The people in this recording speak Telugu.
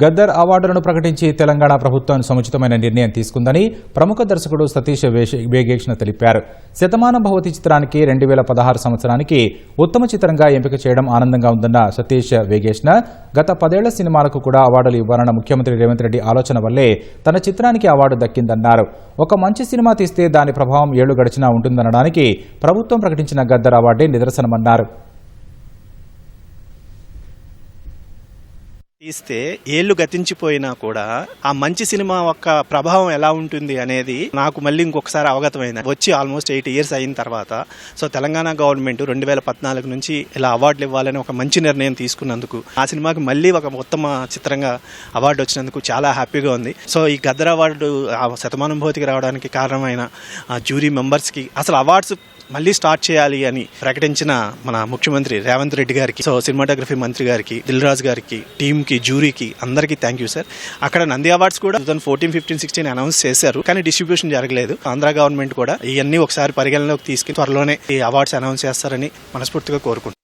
గద్దర్ అవార్డులను ప్రకటించి తెలంగాణ ప్రభుత్వం సముచితమైన నిర్ణయం తీసుకుందని ప్రముఖ దర్శకుడు సతీష్ వేగేక్షణ తెలిపారు. శతమానం భవతి చిత్రానికి రెండు వేల పదహారు సంవత్సరానికి ఉత్తమ చిత్రంగా ఎంపిక చేయడం ఆనందంగా ఉందన్న సతీష్ వేగేష్ణ గత పదేళ్ళ సినిమాలకు కూడా అవార్డులు ఇవ్వాలన్న ముఖ్యమంత్రి రేవంత్ రెడ్డి ఆలోచన వల్లే తన చిత్రానికి అవార్డు దక్కిందన్నారు. ఒక మంచి సినిమా తీస్తే దాని ప్రభావం ఏళ్ళు గడిచినా ఉంటుందనడానికి ప్రభుత్వం ప్రకటించిన గద్దర్ అవార్డే నిదర్శనమన్నారు. తీస్తే ఏళ్ళు గతించిపోయినా కూడా ఆ మంచి సినిమా యొక్క ప్రభావం ఎలా ఉంటుంది అనేది నాకు మళ్ళీ ఇంకొకసారి అవగతమైంది. వచ్చి ఆల్మోస్ట్ ఎయిట్ ఇయర్స్ అయిన తర్వాత సో తెలంగాణ గవర్నమెంట్ రెండు వేల పద్నాలుగు నుంచి ఇలా అవార్డులు ఇవ్వాలని ఒక మంచి నిర్ణయం తీసుకున్నందుకు ఆ సినిమాకి మళ్ళీ ఒక ఉత్తమ చిత్రంగా అవార్డు వచ్చినందుకు చాలా హ్యాపీగా ఉంది. సో ఈ గద్దర్ అవార్డు ఆ శతమానుభూతికి రావడానికి కారణమైన జ్యూరీ మెంబర్స్కి అసలు అవార్డ్స్ మళ్ళీ స్టార్ట్ చేయాలి అని ప్రకటించిన మన ముఖ్యమంత్రి రేవంత్ రెడ్డి గారికి సో సినిమాటోగ్రఫీ మంత్రి గారికి దిల్ రాజు గారికి టీమ్కి జూరీకి అందరికీ థ్యాంక్ యూ సార్ అక్కడ నంది అవార్డ్స్ కూడా two thousand fourteen fifteen sixteen announce చేశారు కానీ డిస్ట్రిబ్యూషన్ జరగలేదు. ఆంధ్ర గవర్నమెంట్ కూడా ఇవన్నీ ఒకసారి పరిగణలోకి తీసుకుని త్వరలోనే ఈ అవార్డ్స్ అనౌన్స్ చేస్తారని మనస్ఫూర్తిగా కోరుకుంటున్నాను